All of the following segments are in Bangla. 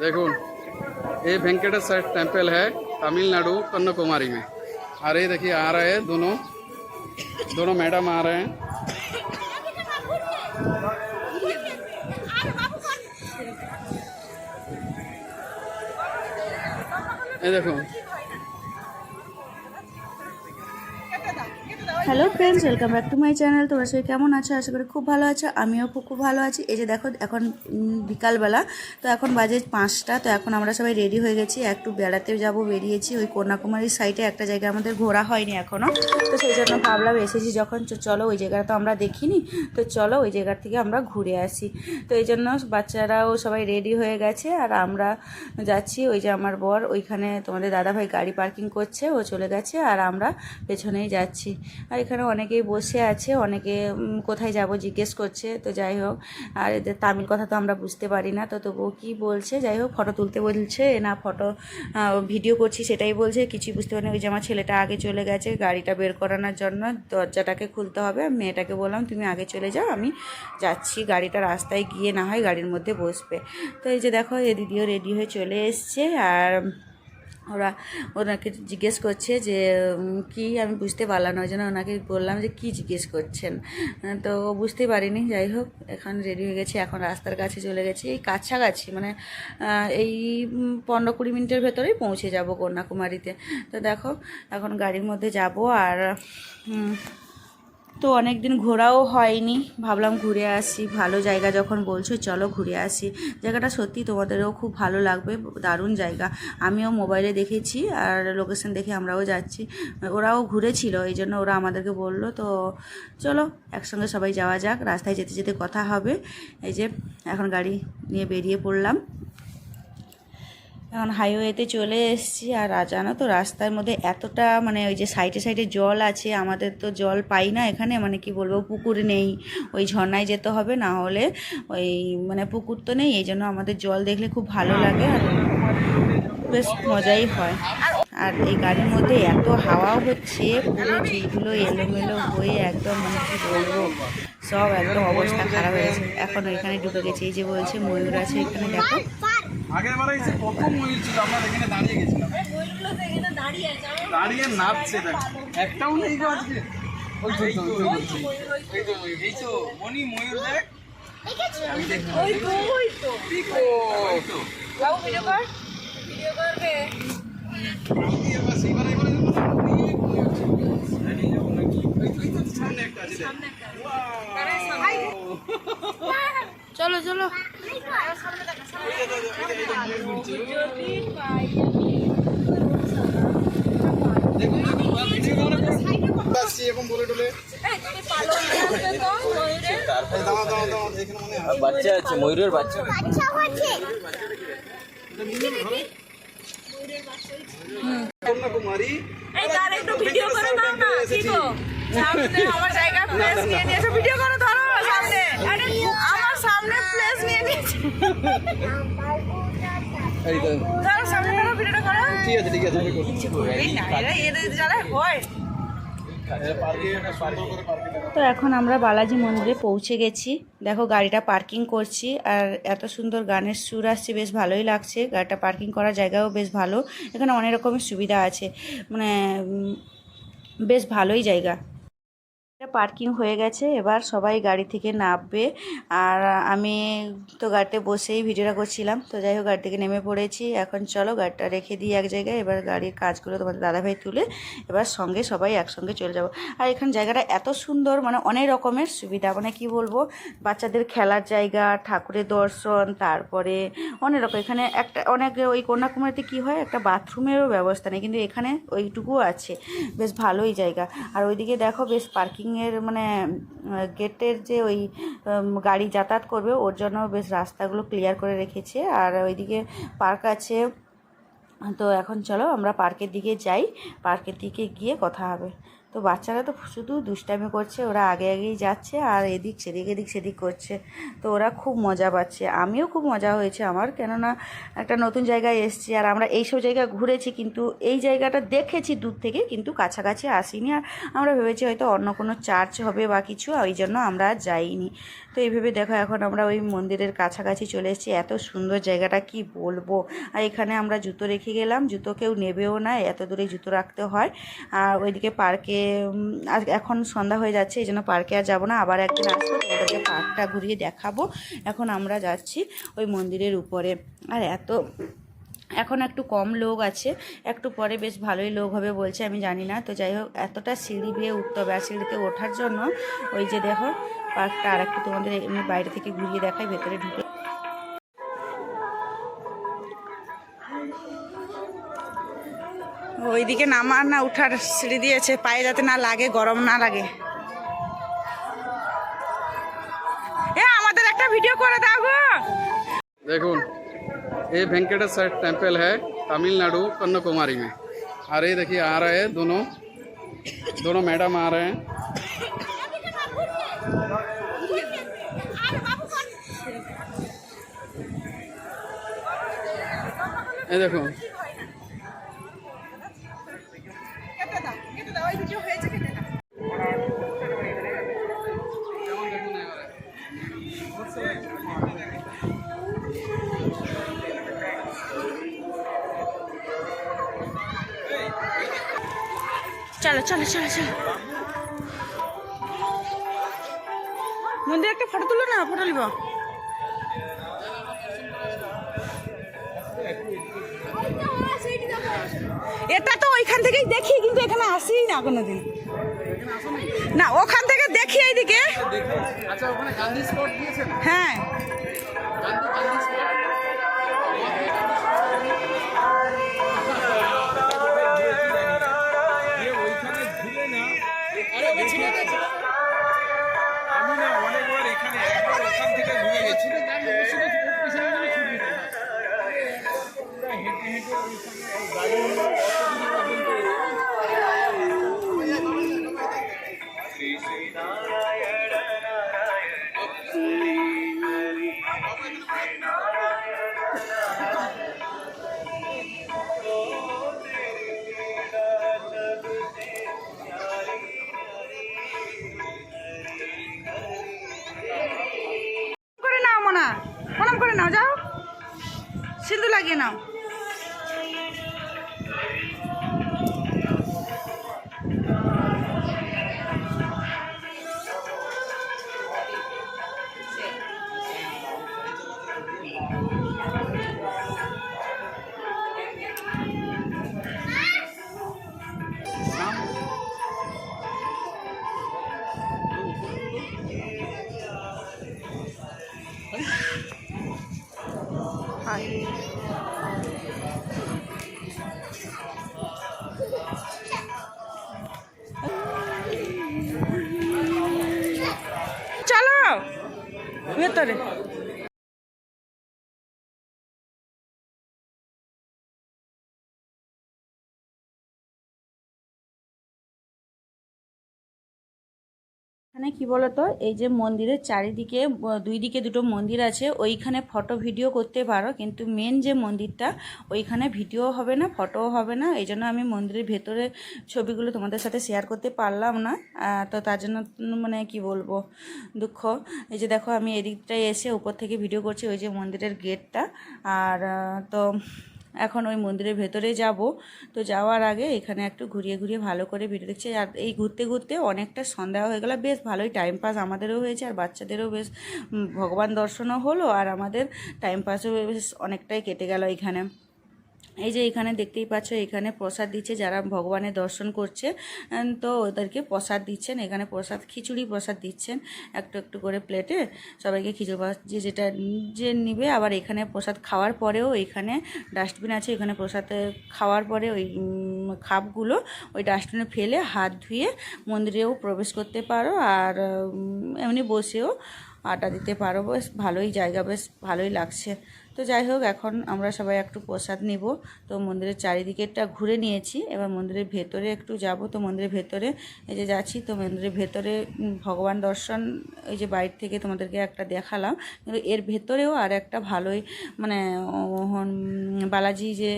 देखो, ये वेंकटेश्वर टेंपल है, तमिलनाडु कन्याकुमारी में। ये देखिए, आ रहे हैं दोनों। दोनों मैडम आ रहे हैं। ये देखो hello friends welcome back to my channel তোমরা সবাই কেমন আছো? আশা করি খুব ভালো আছো। আমিও খুব খুব ভালো আছি। এই যে দেখো, এখন বিকালবেলা। তো এখন বাজে পাঁচটা। তো এখন আমরা সবাই রেডি হয়ে গেছি। একটু বেড়াতে যাব, বেরিয়েছি। ওই কন্যাকুমারীর সাইডে একটা জায়গায় আমাদের ঘোরা হয়নি এখনও তো সেই জন্য ভাবলাম এসেছি যখন। চলো, ওই জায়গাটা তো আমরা দেখিনি। তো চলো, ওই জায়গা থেকে আমরা ঘুরে আসি। তো এই জন্য বাচ্চারাও সবাই রেডি হয়ে গেছে। আর আমরা যাচ্ছি ওই যে আমার বর। ওইখানে তোমাদের দাদাভাই গাড়ি পার্কিং করছে। ও চলে গেছে। আর আমরা পেছনেই যাচ্ছি। আর এখানে অনেকেই বসে আছে, অনেকে কোথায় যাব জিজ্ঞেস করছে, তো যাই হোক। আর এদের তামিল কথা তো আমরা বুঝতে পারি না, তো তবুও কী বলছে, যাই হোক, ফটো তুলতে বলছে, না ফটো ভিডিও করছি সেটাই বলছে, কিছুই বুঝতে পারিনি, ওই যে আমার ছেলেটা আগে চলে গেছে, গাড়িটা বের করানোর জন্য, দরজাটাকে খুলতে হবে মেয়েটাকে বললাম, তুমি আগে চলে যাও, আমি যাচ্ছি, গাড়িটা রাস্তায় গিয়ে না হয় গাড়ির মধ্যে বসবে। তো এই যে দেখো, এ দিদিও রেডি হয়ে চলে এসছে, আর ওরা ওনাকে জিজ্ঞেস করছে যে কি আমি বুঝতে পারলাম ওই জন্য ওনাকে বললাম যে, কি জিজ্ঞেস করছেন? তো ও বুঝতে পারিনি, যাই হোক, এখন রেডি হয়ে গেছি, এখন রাস্তার কাছে চলে গেছি, এই কাছাকাছি মানে এই পনেরো কুড়ি মিনিটের ভেতরেই পৌঁছে যাব কন্যাকুমারীতে। তো দেখো, এখন গাড়ির মধ্যে যাব আর তো অনেক দিন ঘোরাও হয়নি। ভাবলাম ঘুরে আসি। ভালো জায়গা যখন বলছো, চলো ঘুরে আসি। জায়গাটা সত্যি তোমাদেরও খুব ভালো লাগবে। দারুণ জায়গা। আমিও মোবাইলে দেখেছি আর লোকেশন দেখে আমরাও যাচ্ছি। ওরাও ঘুরেছিল, এই জন্য ওরা আমাদেরকে বলল। তো চলো, একসঙ্গে সবাই যাওয়া যাক। রাস্তায় যেতে যেতে কথা হবে। এই যে, এখন গাড়ি নিয়ে বেরিয়ে পড়লাম। এখন হাইওয়েতে চলে এসেছি। আর জানো তো, রাস্তার মধ্যে এতটা মানে ওই যে সাইডে সাইডে জল আছে, আমাদের তো জল পাই না এখানে। মানে কি বলব, পুকুর নেই। ওই ঝর্ণায় যেতে হবে, না হলে ওই মানে পুকুর তো নেই। এই জন্য আমাদের জল দেখলে খুব ভালো লাগে আর বেশ মজাই হয়। আর এই গাড়ির মধ্যে এত হাওয়াও হচ্ছে, পুরো চুলগুলো এলোমেলো হয়ে একদম মানে কি বলব, সব একদম অবস্থা খারাপ হয়ে গেছে। এখন ওইখানে ঢুকে গেছে। এই যে বলছে ময়ূর আছে এখানে, দেখো। আগের বারে এসে কত ময়ূর ছিল আমরা এখানে দাঁড়িয়ে গেছিলাম দাঁড়িয়ে নাচছে দেখ একটাও নেই গো আজকে ওই তো, ওই তো, ওই তো, এই তো, ময়ূর দেখ। ওই তো, ওই তো, সামনে একটা আছে ভিডিও করে দাঁড়া এখানে চলো হয়। বাচ্চা আছে ময়ূরের বাচ্চা। কন্যাকুমারী। ভিডিও করে দাও না কি গো? সামনে আমার জায়গা প্লেস নিয়ে নিয়েছো ভিডিও করে ধরো সামনে। আরে আমার সামনে প্লেস নিয়ে নিয়েছে। এই তো। ধরো সামনে ধরো ভিডিওটা করো ঠিক আছে ঠিক আছে এই না এরা এদের যারা হয়। করে তো এখন আমরা বালাজি মন্দিরে পৌঁছে গেছি। দেখো গাড়িটা পার্কিং করছি আর এত সুন্দর গানের সুর আসছে বেশ ভালোই লাগছে। গাড়িটা পার্কিং করার জায়গাও বেশ ভালো। এখানে অনেক রকমের সুবিধা আছে। মানে বেশ ভালোই জায়গা। পার্কিং হয়ে গেছে, এবার সবাই গাড়ি থেকে নামবে। আর আমি তো গাড়িতে বসেই ভিডিওটা করছিলাম, তো যাই হোক গাড়ি থেকে নেমে পড়েছি। এখন চলো গাড়িটা রেখে দিই এক জায়গায়, এবার গাড়ির কাজগুলো তোমাদের দাদাভাই তুলে এবার সঙ্গে সবাই একসঙ্গে চলে যাব। আর এখানে জায়গাটা এত সুন্দর মানে অনেক রকমের সুবিধা মানে কি বলব? বাচ্চাদের খেলার জায়গা, ঠাকুরের দর্শন, তারপরে অনেক রকম। এখানে একটা অনেক ওই কন্যাকুমারীতে কি হয়, একটা বাথরুমেরও ব্যবস্থা নেই, কিন্তু এখানে ওইটুকুও আছে। বেশ ভালোই জায়গা। আর ওইদিকে দেখো বেশ পার্কিংয়ের মানে গেটের যে ওই গাড়ি যাতায়াত করবে, ওর জন্য বেশ রাস্তাগুলো ক্লিয়ার করে রেখেছে। আর ওইদিকে পার্ক আছে। তো এখন চলো আমরা পার্কের দিকে যাই। পার্কের দিকে গিয়ে কথা হবে। তো বাচ্চারা তো শুধু দুষ্টামি করছে, ওরা আগে আগেই যাচ্ছে আর এদিক সেদিক এদিক সেদিক করছে। তো ওরা খুব মজা পাচ্ছে। আমিও খুব মজা হয়েছে আমার, কেননা একটা নতুন জায়গায় এসেছি আর আমরা এইসব জায়গা ঘুরেছি কিন্তু এই জায়গাটা দেখেছি দূর থেকে, কিন্তু কাছাকাছি আসিনি। আর আমরা ভেবেছি হয়তো অন্য কোনো চার্চ হবে বা কিছু, ওই জন্য আমরা যাইনি। তো এইভাবে দেখো এখন আমরা ওই মন্দিরের কাছাকাছি চলে এসেছি। এত সুন্দর জায়গাটা কি বলব? আর এখানে আমরা জুতো রেখে গেলাম, জুতো কেউ নেবেও না, এত দূরে জুতো রাখতে হয়। আর ওইদিকে পার্কে এখন সন্ধ্যা হয়ে যাচ্ছে, এই জন্য পার্কে আর যাব না। আবার একদিন আসব, তোমাদেরকে পার্কটা ঘুরিয়ে দেখাবো। এখন আমরা যাচ্ছি ওই মন্দিরের উপরে। আর এত, এখন একটু কম লোক আছে, একটু পরে বেশ ভালোই লোক হবে বলছে, আমি জানি না। তো যাই হোক, এতটা সিঁড়ি বেয়ে উঠতে হবে, আর সিঁড়িতে ওঠার জন্য ওই যে দেখো, পার্কটা আর একটু তোমাদের এমনি বাইরে থেকে ঘুরিয়ে দেখাই, ভেতরে ঢুকে ওইদিকে নামার না উঠার সিঁড়ি দিয়েছে পায়ে যাতে না লাগে গরম না লাগে এ আমাদের একটা ভিডিও করে দাও গো देखो ये वेंकटेश्वर टेम्पल है तमिलनाडु कन्याकुमारी में और ये देखिए आ रहे हैं दोनों दोनों मैडम आ रहे हैं ये देखो চলো চলো চলো চলো। মন্দিরে একটা ফটো তুলো না ফটো নিব। এটা তো ওইখান থেকেই দেখি কিন্তু এখানে আসি না কোনোদিন। না ওখান থেকে দেখি এইদিকে। হ্যাঁ। সিন্ধু লাগিয়ে নাও। ভেতরে এখানে কি বলতো? এই যে মন্দিরের চারিদিকে দুই দিকে দুটো মন্দির আছে, ওইখানে ফটো ভিডিও করতে পারো, কিন্তু মেন যে মন্দিরটা, ওইখানে ভিডিও হবে না ফটোও হবে না। এই জন্য আমি মন্দিরের ভেতরে ছবিগুলো তোমাদের সাথে শেয়ার করতে পারলাম না। তো তার জন্য মানে কি বলব, দুঃখ। এই যে দেখো, আমি এদিকটায় এসে উপর থেকে ভিডিও করছি, ওই যে মন্দিরের গেটটা আর তো এখন ওই মন্দিরের ভেতরে যাব। তো যাওয়ার আগে এখানে একটু ঘুরিয়ে ঘুরিয়ে ভালো করে ভিডিও দেখছি। আর এই ঘুরতে ঘুরতে অনেকটা সন্ধ্যা হয়ে গেল। বেশ ভালোই টাইম পাস আমাদেরও হয়েছে আর বাচ্চাদেরও বেশ ভগবান দর্শনও হলো। আর আমাদের টাইম পাসও বেশ অনেকটাই কেটে গেল এখানে। এই যে এখানে দেখতেই পাচ্ছ, এখানে প্রসাদ দিচ্ছে যারা ভগবানের দর্শন করছে। তো ওদেরকে প্রসাদ দিচ্ছেন। এখানে প্রসাদ, খিচুড়ি প্রসাদ দিচ্ছেন একটু একটু করে প্লেটে। সবাইকে খিচুড়ি যে যেটা যে নিবে, আবার এখানে প্রসাদ খাওয়ার পরেও এখানে ডাস্টবিন আছে, এখানে প্রসাদ খাওয়ার পরে ওই খাপগুলো ওই ডাস্টবিনে ফেলে হাত ধুয়ে মন্দিরেও প্রবেশ করতে পারো। আর এমনি বসেও আটা দিতে পারো। বেশ ভালোই জায়গা, বেশ ভালোই লাগছে। তো যাই হোক এখন আমরা সবাই একটু প্রসাদ নিব। তো মন্দিরের চারিদিকেরটা ঘুরে নিয়েছি। এবার মন্দিরের ভেতরে একটু যাব। তো মন্দিরের ভেতরে এই যে যাচ্ছি, তো মন্দিরের ভেতরে ভগবান দর্শন এই যে বাইর থেকে তোমাদেরকে একটা দেখালাম। কিন্তু এর ভেতরেও আর একটা ভালোই মানে বালাজি যে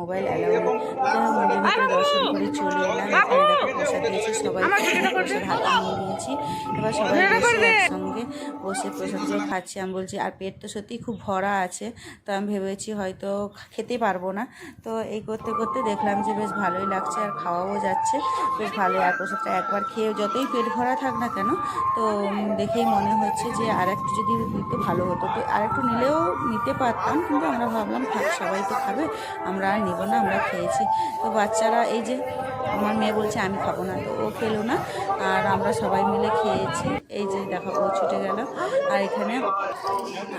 মোবাইল অ্যালাউ মন্দির ভিতরে দর্শন করে চলে এলাম। প্রসাদ দিয়েছি সবাই প্রসাদ হাতে নিয়ে নিয়েছি। এবার সবাই বসে একসঙ্গে বসে প্রসাদগুলো খাচ্ছি আমি বলছি আর পেট তো সত্যি খুব ভরা আছে। তো আমি ভেবেছি হয়তো খেতে পারব না। তো এই করতে করতে দেখলাম যে বেশ ভালোই লাগছে আর খাওয়াও যাচ্ছে। বেশ ভালোই আর প্রসাদটা একবার খেয়ে যতই পেট ভরা থাক না কেন তো দেখেই মনে হচ্ছে যে আর একটু যদি দিত ভালো হতো তো আর একটু নিলেও নিতে পারতাম। কিন্তু আমরা ভাবলাম থাক সবাই তো খাবে আমরা নেব না, আমরা খেয়েছি। তো বাচ্চারা এই যে, আমার মেয়ে বলছে, আমি খাব না। তো ও খেলো না, আর আমরা সবাই মিলে খেয়েছি। এই যে দেখো, ও ছুটে গেল। আর এখানে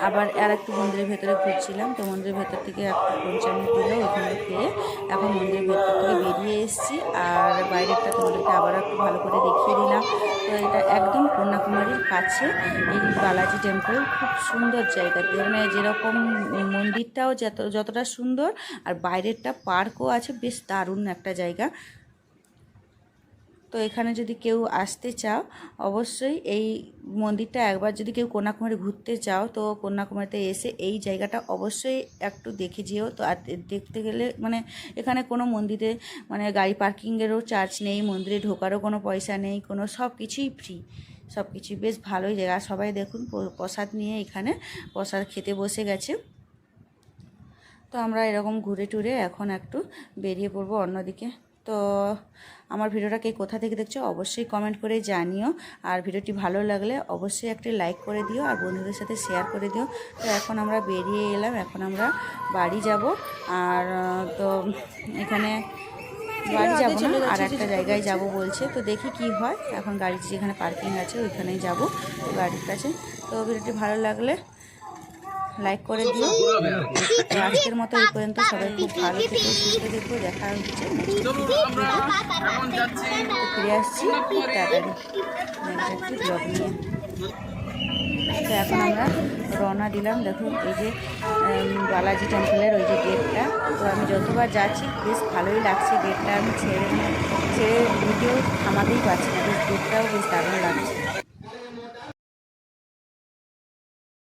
আবার আর একটু মন্দিরের ভেতরে ঘুরছিলাম। তো মন্দিরের ভেতর থেকে একটা পঞ্চান্ন দিল ওখানে খেয়ে এখন মন্দিরের ভেতর থেকে বেরিয়ে এসেছি। আর বাইরেটা তোমাদেরকে আবার একটু ভালো করে দেখিয়ে দিলাম। তো এটা একদম কন্যাকুমারীর কাছে, এই বালাজি টেম্পল খুব সুন্দর জায়গাতে মানে যেরকম মন্দিরটাও যত, যতটা সুন্দর, আর বাইরেরটা পার্কও আছে, বেশ দারুণ একটা জায়গা। তো এখানে যদি কেউ আসতে চাও, অবশ্যই এই মন্দিরটা একবার যদি কেউ কন্যাকুমারী ঘুরতে চাও, তো কন্যাকুমারীতে এসে এই জায়গাটা অবশ্যই একটু দেখে যেও। তো আর দেখতে গেলে মানে এখানে কোনো মন্দিরে মানে গাড়ি পার্কিংয়েরও চার্জ নেই, মন্দিরে ঢোকারও কোনো পয়সা নেই, কোনো সব কিছুই ফ্রি সব কিছুই। বেশ ভালোই জায়গা। সবাই দেখুন প্রসাদ নিয়ে এখানে প্রসাদ খেতে বসে গেছে। তো আমরা এরকম ঘুরে টুরে এখন একটু বেরিয়ে পড়ব অন্যদিকে। তো আমার ভিডিওটাকে কোথা থেকে দেখছ অবশ্যই কমেন্ট করে জানিও। আর ভিডিওটি ভালো লাগলে অবশ্যই একটি লাইক করে দিও আর বন্ধুদের সাথে শেয়ার করে দিও। তো এখন আমরা বেরিয়ে এলাম। এখন আমরা বাড়ি যাব। আর তো এখানে বাড়ি যাব না আর একটা জায়গায় যাব বলছে তো দেখি কি হয়। এখন গাড়ি যেখানে পার্কিং আছে ওইখানেই যাব গাড়ির কাছে। তো ভিডিওটি ভালো লাগলে লাইক করে দিও। আজকের মতো এই পর্যন্ত সবাই খুব ভালো থেকো সুস্থ থেকো দেখা হচ্ছে next চলুন আমরা এখন যাচ্ছি। ফিরে আসছি তাড়াতাড়ি। ব্লগ নিয়ে। তো এখন আমরা রওনা দিলাম। দেখুন, এই যে বালাজি টেম্পলের ওই যে গেটটা তো আমি যতবার যাচ্ছি, বেশ ভালোই লাগছে গেটটা আমি ছেড়ে ছেড়ে ভিডিও থামাতেই পারছি না। বেশ গেটটাও বেশ দারুণ লাগছে।